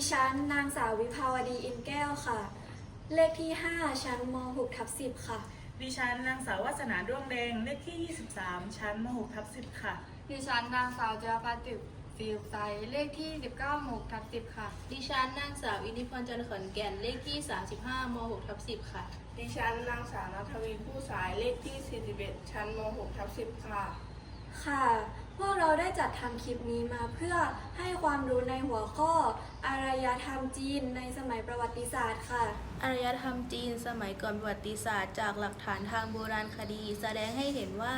ดิฉันนางสาววิภาวดีอินแก้วค่ะ เลขที่ 5 ชั้นม 6 ทับ10 ค่ะ ดิฉันนางสาววัฒนาด้วงแดงเลขที่ 23 ชั้นม 6 ทับ10 ค่ะ ดิฉันนางสาวเจรพัฒน์ติบสีสุขใสเลขที่ 19หมกทับ10 ค่ะ ดิฉันนางสาวอินิพรจันทร์ขอนแก่นเลขที่ 35ม6ทับ10 ค่ะ ดิฉันนางสาวนัทวีผู้สายเลขที่ 41 ชั้นม .6 ทับ10 ค่ะ ค่ะ พวกเราได้จัดทำคลิปนี้มาเพื่อให้ความรู้ในหัวข้ออารยธรรมจีนในสมัยประวัติศาสตร์ค่ะ อารยธรรมจีนสมัยก่อนประวัติศาสตร์จากหลักฐานทางโบราณคดี แสดงให้เห็นว่า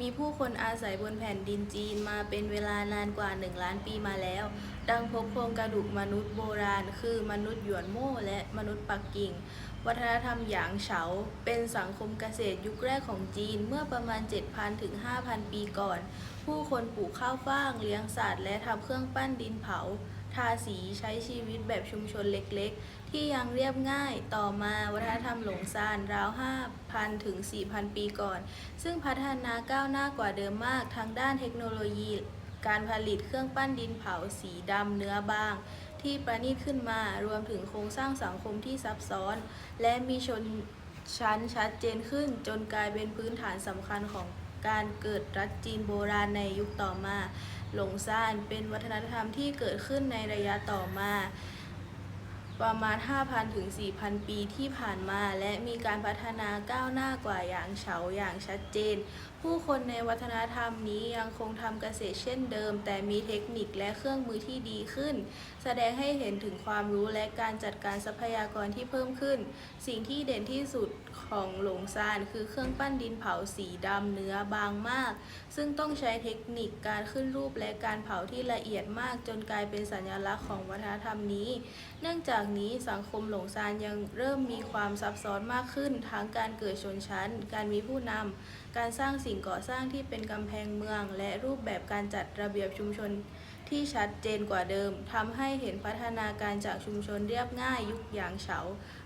มีผู้คนอาศัยบนแผ่นดินจีนมาเป็นเวลานานกว่า 1 ล้านปีมาแล้ว ดังพบโครงกระดูกมนุษย์โบราณ คือมนุษย์หยวนโม่และมนุษย์ปักกิ่ง วัฒนธรรมหยางเฉา เป็นสังคมเกษตรยุคแรกของจีนเมื่อประมาณ 7,000 ถึง 5,000 ปีก่อน ผู้คนปลูกข้าวฟ่าง เลี้ยงสัตว์และทำเครื่องปั้นดินเผาทาสีใช้ชีวิตแบบชุมชนเล็ก ที่ยังเรียบง่ายต่อมาวัฒนธรรมหลงซานราว 5,000 ถึง 4,000 ปีก่อน ซึ่งพัฒนาก้าวหน้ากว่าเดิมมากทั้งด้านเทคโนโลยี การผลิตเครื่องปั้นดินเผาสีดำเนื้อบาง ที่ประณีตขึ้นมารวมถึงโครงสร้างสังคมที่ซับซ้อน และมีชนชั้นชัดเจนขึ้นจนกลายเป็นพื้นฐานสำคัญของการเกิดรัฐจีนโบราณในยุคต่อมา หลงซานเป็นวัฒนธรรมที่เกิดขึ้นในระยะต่อมา ประมาณ 5,000 ถึง 4,000 ปีที่ผ่านมา และมีการพัฒนาก้าวหน้ากว่าอย่างเฉาอย่างชัดเจน ผู้คนในวัฒนธรรมนี้ยังคงทำเกษตรเช่นเดิม แต่มีเทคนิคและเครื่องมือที่ดีขึ้น แสดงให้เห็นถึงความรู้และการจัดการทรัพยากรที่เพิ่มขึ้น สิ่งที่เด่นที่สุดของหลงซานคือเครื่องปั้นดินเผาสีดำเนื้อบางมาก ซึ่งต้องใช้เทคนิคการขึ้นรูปและการเผาที่ละเอียดมาก จนกลายเป็นสัญลักษณ์ของวัฒนธรรมนี้ เนื่องจากนี้สังคมหลงซานยังเริ่มมีความซับซ้อนมากขึ้นทั้งการเกิดชนชั้น การมีผู้นำ การสร้างสิ่งก่อสร้างที่เป็นกำแพงเมือง และรูปแบบการจัดระเบียบชุมชนที่ชัดเจนกว่าเดิมทำให้เห็นพัฒนาการจากชุมชนเรียบง่ายยุคหยางเฉา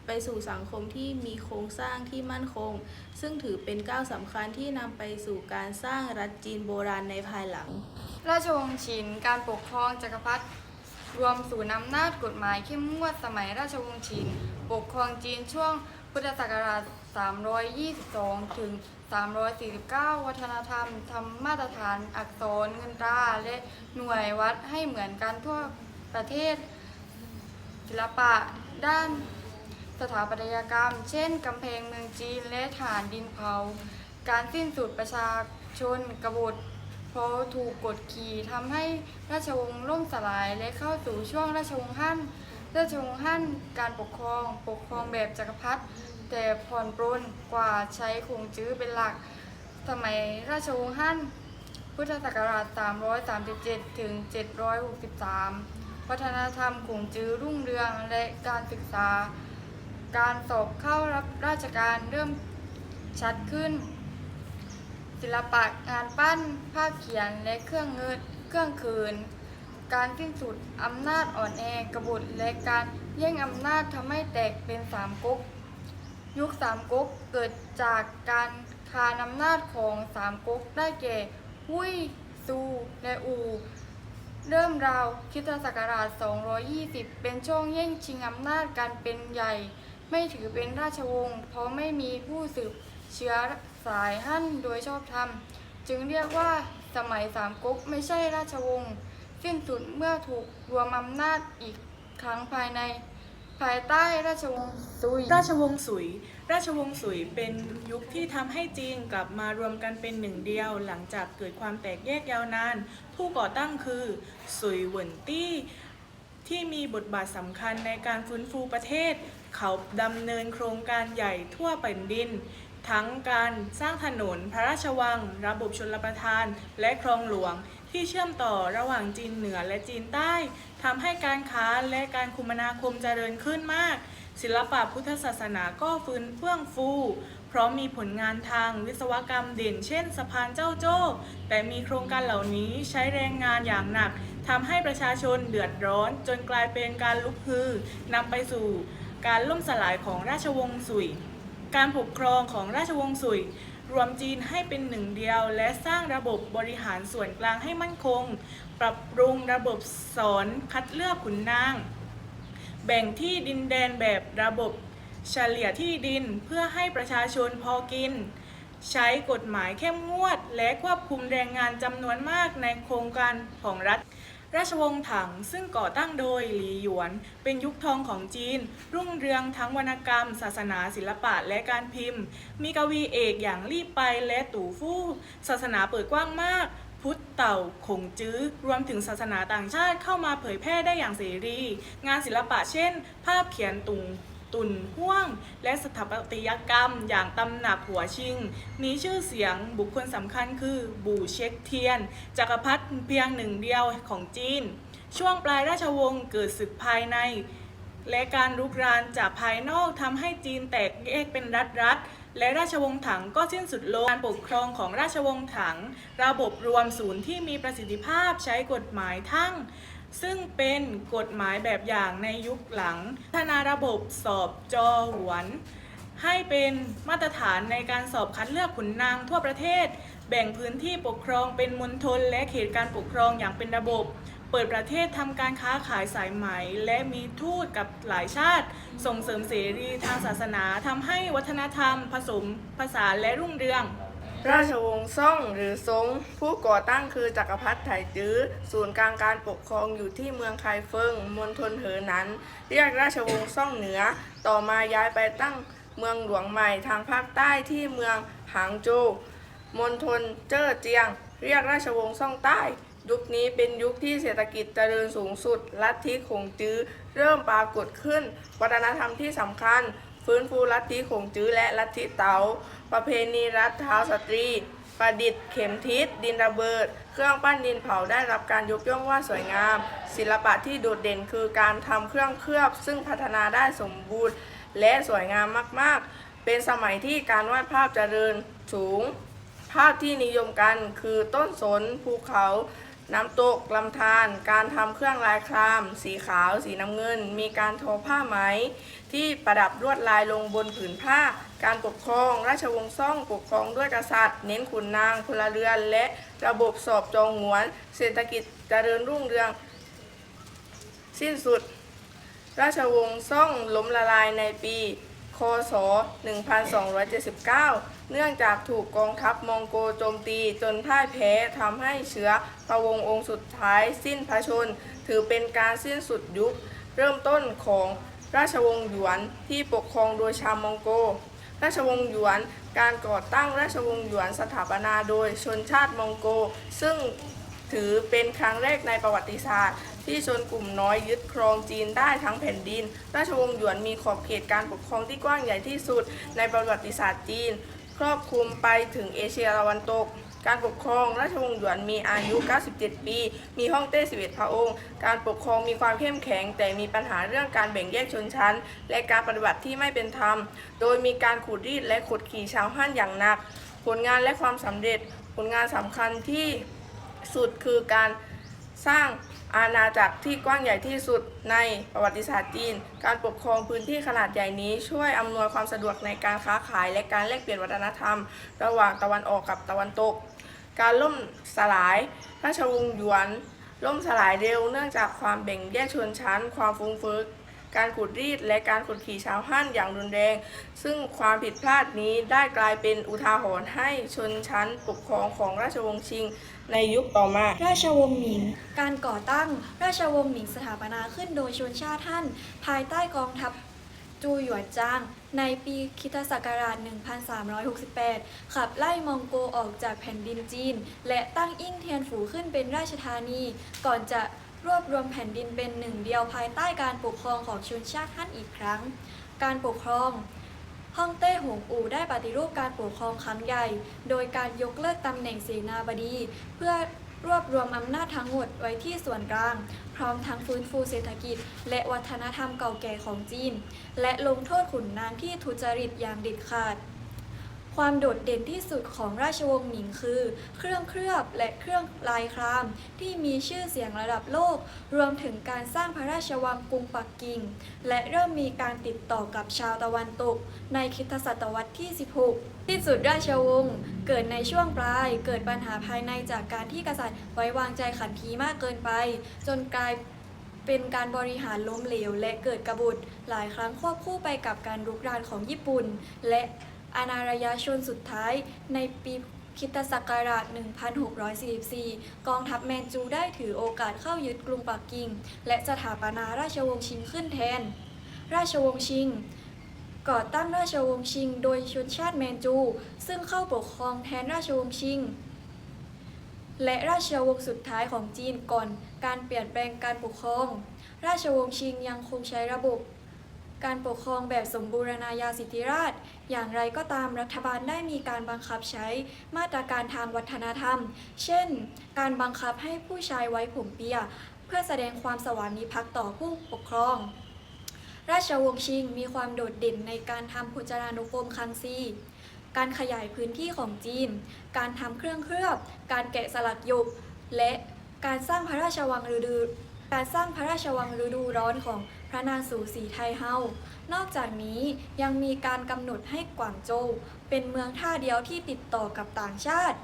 ไปสู่สังคมที่มีโครงสร้างที่มั่นคง ซึ่งถือเป็นก้าวสำคัญที่นำไปสู่การสร้างรัฐจีนโบราณในภายหลัง ราชวงศ์ชิน การปกครองจักรพรรดิรวมศูนย์อำนาจกฎหมายเข้มงวดสมัยราชวงศ์ชิน ปกครองจีนช่วง พุทธศักราช 322 ถึง 349 วัฒนธรรมทำมาตรฐานอักษรเงินตราและหน่วยวัดให้เหมือนกันทั่วประเทศ ศิลปะด้านสถาปัตยกรรม เช่น กำแพงเมืองจีนและฐานดินเผา การสิ้นสุดประชาชนกบฏเพราะถูกกดขี่ทำให้ราชวงศ์ล่มสลายและเข้าสู่ช่วงราชวงศ์ฮั่น ราชวงศ์ฮั่นการปกครองปกครองแบบจักรพรรดิแต่ผ่อนปรนกว่าใช้คงจื้อเป็นหลัก สมัยราชวงศ์ฮั่นพุทธศักราช 337 ถึง 763 วัฒนธรรมขงจื้อรุ่งเรืองและการศึกษา การสอบเข้ารับราชการเริ่มชัดขึ้น ศิลปะงานปั้น ภาพเขียนและเครื่องเงินเครื่องคืน การสิ้นสุดอำนาจอ่อนแอกบฏและการแย่งอำนาจทำให้แตกเป็นสามก๊กยุคสามก๊กเกิดจากการคานอำนาจของสามก๊กได้แก่หุยซูและอู เริ่มราวคริสตศักราช 220 เป็นช่วงแย่งชิงอำนาจกันเป็นใหญ่ ไม่ถือเป็นราชวงศ์เพราะไม่มีผู้สืบเชื้อสายฮั่นโดยชอบธรรม จึงเรียกว่าสมัยสามก๊กไม่ใช่ราชวงศ์ สิ้นสุดเมื่อถูกรวมอำนาจอีกครั้งภายใน ภายใต้ราชวงศ์ซุย ราชวงศ์สุย ราชวงศ์สุยเป็นยุคที่ทำให้จีนกลับมารวมกันเป็นหนึ่งเดียว หลังจากเกิดความแตกแยกยาวนาน ผู้ก่อตั้งคือสุยเหวินตี้ที่มีบทบาทสำคัญในการฟื้นฟูประเทศ เขาดำเนินโครงการใหญ่ทั่วแผ่นดิน ทั้งการสร้างถนนพระราชวัง ระบบชลประทาน และคลองหลวง ที่เชื่อมต่อระหว่างจีนเหนือและจีนใต้ทำให้การค้าและการคมนาคมเจริญขึ้นมาก ศิลปะพุทธศาสนาก็ฟื้นเฟื่องฟู เพราะมีผลงานทางวิศวกรรมเด่นเช่นสะพานเจ้าโจ้แต่มีโครงการเหล่านี้ใช้แรงงานอย่างหนักทำให้ประชาชนเดือดร้อน จนกลายเป็นการลุกฮือนำไปสู่การล่มสลายของราชวงศ์สุย การปกครองของราชวงศ์สุย รวมจีนให้เป็นหนึ่งเดียว และสร้างระบบบริหารส่วนกลางให้มั่นคง ปรับปรุงระบบสอนคัดเลือกขุนนาง แบ่งที่ดินแดนแบบระบบเฉลี่ยที่ดินเพื่อให้ประชาชนพอกิน ใช้กฎหมายเข้มงวด และควบคุมแรงงานจำนวนมากในโครงการของรัฐ ราชวงศ์ถังซึ่งก่อตั้งโดยหลีหยวน เป็นยุคทองของจีน รุ่งเรืองทั้งวรรณกรรม ศาสนาศิลปะและการพิมพ์ มีกวีเอกอย่างลี่ไปและตู่ฟู่ศาสนาเปิดกว้างมาก พุทธเต่าขงจื้อ รวมถึงศาสนาต่างชาติเข้ามาเผยแพร่ได้อย่างเสรี งานศิลปะเช่น ภาพเขียนตุง ตุนห่วง และสถาปัตยกรรม อย่างตำหนักหัวชิง มีชื่อเสียงบุคคลสำคัญคือบู่เช็คเทียน จักรพรรดิเพียงหนึ่งเดียวของจีน ช่วงปลายราชวงศ์เกิดศึกภายใน และการรุกรานจากภายนอกทำให้จีนแตกแยกเป็นรัฐรัฐๆและราชวงศ์ถังก็สิ้นสุดลงการปกครองของราชวงศ์ถัง ระบบรวมศูนย์ที่มีประสิทธิภาพใช้กฎหมายทั้ง ซึ่งเป็นกฎหมายแบบอย่างในยุคหลังพัฒนาระบบสอบจอหวน ให้เป็นมาตรฐานในการสอบคัดเลือกขุนนางทั่วประเทศ แบ่งพื้นที่ปกครองเป็นมณฑลและเขตการปกครองอย่างเป็นระบบ เปิดประเทศทำการค้าขายสายไหม และมีทูตกับหลายชาติ ส่งเสริมเสรีทางศาสนาทำให้วัฒนธรรม ผสมผสานและรุ่งเรือง ราชวงศ์ซ่องหรือซง ผู้ก่อตั้งคือจักรพรรดิไถจื้อ ศูนย์กลางการปกครองอยู่ที่เมืองไคเฟิงมณฑลเหอหนันเรียกราชวงศ์ซ่องเหนือ ต่อมาย้ายไปตั้งเมืองหลวงใหม่ทางภาคใต้ที่เมืองหางโจวมณฑลเจ้อเจียง เรียกราชวงศ์ซ่องใต้ ยุคนี้เป็นยุคที่เศรษฐกิจเจริญสูงสุด ลัทธิขงจื้อเริ่มปรากฏขึ้น วัฒนธรรมที่สำคัญ ฟื้นฟูลัทธิขงจื้อและลัทธิเต๋าประเพณีรัฐเท้าสตรี ประดิษฐ์เข็มทิศ ดินระเบิด เครื่องปั้นดินเผาได้รับการยกย่องว่าสวยงาม ศิลปะที่โดดเด่นคือการทำเครื่องเคลือบ ซึ่งพัฒนาได้สมบูรณ์และสวยงามมากๆ เป็นสมัยที่การวาดภาพเจริญสูง ภาพที่นิยมกันคือต้นสนภูเขา น้ำตกลำธารการทำเครื่องลายคราม สีขาว สีน้ำเงิน มีการทอผ้าไหม ที่ประดับลวดลายลงบนผืนผ้า การปกครอง ราชวงศ์ซ่องปกครองด้วยกษัตริย์ เน้นขุนนางพลเรือน และระบบสอบจองหวน เศรษฐกิจเจริญรุ่งเรือง สิ้นสุด ราชวงศ์ซ่องล้มละลายในปี คศ 1279 เนื่องจากถูกกองทัพมองโกโจมตีจนพ่ายแพ้ทำให้เชื้อพระวงศ์องค์สุดท้ายสิ้นพระชน ถือเป็นการสิ้นสุดยุค เริ่มต้นของราชวงศ์หยวนที่ปกครองโดยชาวมองโก ราชวงศ์หยวน การก่อตั้งราชวงศ์หยวนสถาปนาโดยชนชาติมองโก ซึ่งถือเป็นครั้งแรกในประวัติศาสตร์ ที่ชนกลุ่มน้อยยึดครองจีนได้ทั้งแผ่นดิน ราชวงศ์หยวนมีขอบเขตการปกครองที่กว้างใหญ่ที่สุดในประวัติศาสตร์จีน ครอบคลุมไปถึงเอเชียตะวันตก การปกครองราชวงศ์หยวนมีอายุ 97 ปี มีฮ่องเต้ 11 พระองค์ การปกครองมีความเข้มแข็ง แต่มีปัญหาเรื่องการแบ่งแยกชนชั้น และการปฏิบัติที่ไม่เป็นธรรม โดยมีการขูดรีดและขดขี่ชาวฮั่นอย่างหนัก ผลงานและความสำเร็จ ผลงานสำคัญที่สุดคือการสร้าง อาณาจักรที่กว้างใหญ่ที่สุดในประวัติศาสตร์จีน การปกครองพื้นที่ขนาดใหญ่นี้ช่วยอำนวยความสะดวกในการค้าขายและการแลกเปลี่ยนวัฒนธรรม ระหว่างตะวันออกกับตะวันตก การล่มสลาย ราชวงศ์หยวน ล่มสลายเร็วเนื่องจากความแบ่งแยกชนชั้น ความฟุ้งเฟ้อการขูดรีดและการขุดขี่ชาวฮั่นอย่างรุนแรง ซึ่งความผิดพลาดนี้ได้กลายเป็นอุทาหรณ์ให้ชนชั้นปกครองของราชวงศ์ชิง ในยุคต่อมา ราชวงศ์หมิง การก่อตั้งราชวงศ์หมิงสถาปนาขึ้นโดยชนชาติฮั่นภายใต้กองทัพจูหยวนจาง ในปีคริสตศักราช 1368 ขับไล่มองโกออกจากแผ่นดินจีน และตั้งอิ่งเทียนฝูขึ้นเป็นราชธานี ก่อนจะรวบรวมแผ่นดินเป็นหนึ่งเดียวภายใต้การปกครองของชนชาติฮั่นอีกครั้ง การปกครอง ฮ่องเต้หงอู่ได้ปฏิรูปการปกครองครั้งใหญ่ โดยการยกเลิกตำแหน่งเสนาบดี เพื่อรวบรวมอำนาจทั้งหมดไว้ที่ส่วนกลาง พร้อมทั้งฟื้นฟูเศรษฐกิจ และวัฒนธรรมเก่าแก่ของจีน และลงโทษขุนนางที่ทุจริตอย่างเด็ดขาด ความโดดเด่นที่สุดของราชวงศ์หมิงคือ เครื่องเคลือบและเครื่องลายคราม ที่มีชื่อเสียงระดับโลก รวมถึงการสร้างพระราชวังกรุงปักกิ่ง และเริ่มมีการติดต่อกับชาวตะวันตก ในคริสตศตวรรษที่ 16 ที่สุดราชวงศ์เกิดในช่วงปลาย เกิดปัญหาภายในจากการที่กษัตริย์ไว้วางใจขันทีมากเกินไป จนกลายเป็นการบริหารล้มเหลวและเกิดกบฏหลายครั้งควบคู่ไปกับการรุกรานของญี่ปุ่น และ อาณาระยะชนสุดท้ายในปีคิตศักราช 1644 กองทัพแมนจูได้ถือโอกาสเข้ายึดกรุงปักกิ่ง และสถาปนาราชวงศ์ชิงขึ้นแทน ราชวงศ์ชิง ก่อตั้งราชวงศ์ชิง โดยชนชาติแมนจู ซึ่งเข้าปกครองแทนราชวงศ์ชิง และราชวงศ์สุดท้ายของจีนก่อนการเปลี่ยนแปลงการปกครอง ราชวงศ์ชิงยังคงใช้ระบบ การปกครองแบบสมบูรณาญาสิทธิราช อย่างไรก็ตามรัฐบาลได้มีการบังคับใช้มาตรการทางวัฒนธรรม เช่น การบังคับให้ผู้ชายไว้ผมเปีย เพื่อแสดงความสวามิภักดิ์ต่อผู้ปกครอง ราชวงศ์ชิงมีความโดดเด่นในการทำพุจรานุกรมคังซีการขยายพื้นที่ของจีน การทำเครื่องเคลือบ การแกะสลักหยก และการสร้างพระราชวังฤดู การสร้างพระราชวังฤดูร้อนของ พระนางสูสีไทเฮา นอกจากนี้ยังมีการกำหนดให้กวางโจวเป็นเมืองท่าเดียวที่ติดต่อกับต่างชาติ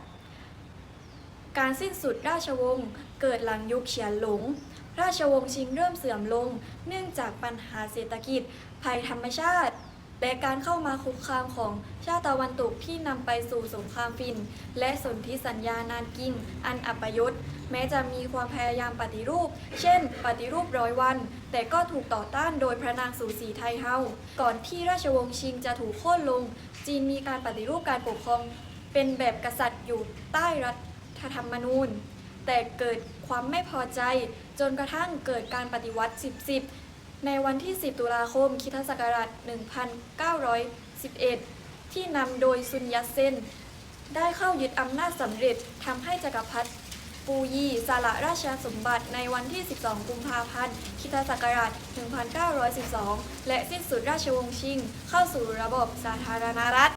การสิ้นสุดราชวงศ์เกิดหลังยุคเฉียนหลง ราชวงศ์ชิงเริ่มเสื่อมลง เนื่องจากปัญหาเศรษฐกิจภัยธรรมชาติ และการเข้ามาคุกคามของชาติตะวันตกที่นำไปสู่สงครามฟิน และสนธิสัญญานานกิงอันอัปยศแม้จะมีความพยายามปฏิรูป เช่น ปฏิรูปร้อยวัน แต่ก็ถูกต่อต้านโดยพระนางสูสีไทเฮา ก่อนที่ราชวงศ์ชิงจะถูกโค่นลง จีนมีการปฏิรูปการปกครอง เป็นแบบกษัตริย์อยู่ใต้รัฐธรรมนูญ แต่เกิดความไม่พอใจ จนกระทั่งเกิดการปฏิวัติ 10-10 ในวันที่ 10 ตุลาคมคิทศักราช 1911 ที่นำโดยซุนยัตเซน ได้เข้ายึดอำนาจสำเร็จทำให้จักรพรรดิปูยีสละราชสมบัติในวันที่ 12 กุมภาพันธ์คิทศักราช 1912 และสิ้นสุดราชวงศ์ชิง เข้าสู่ระบบสาธารณรัฐ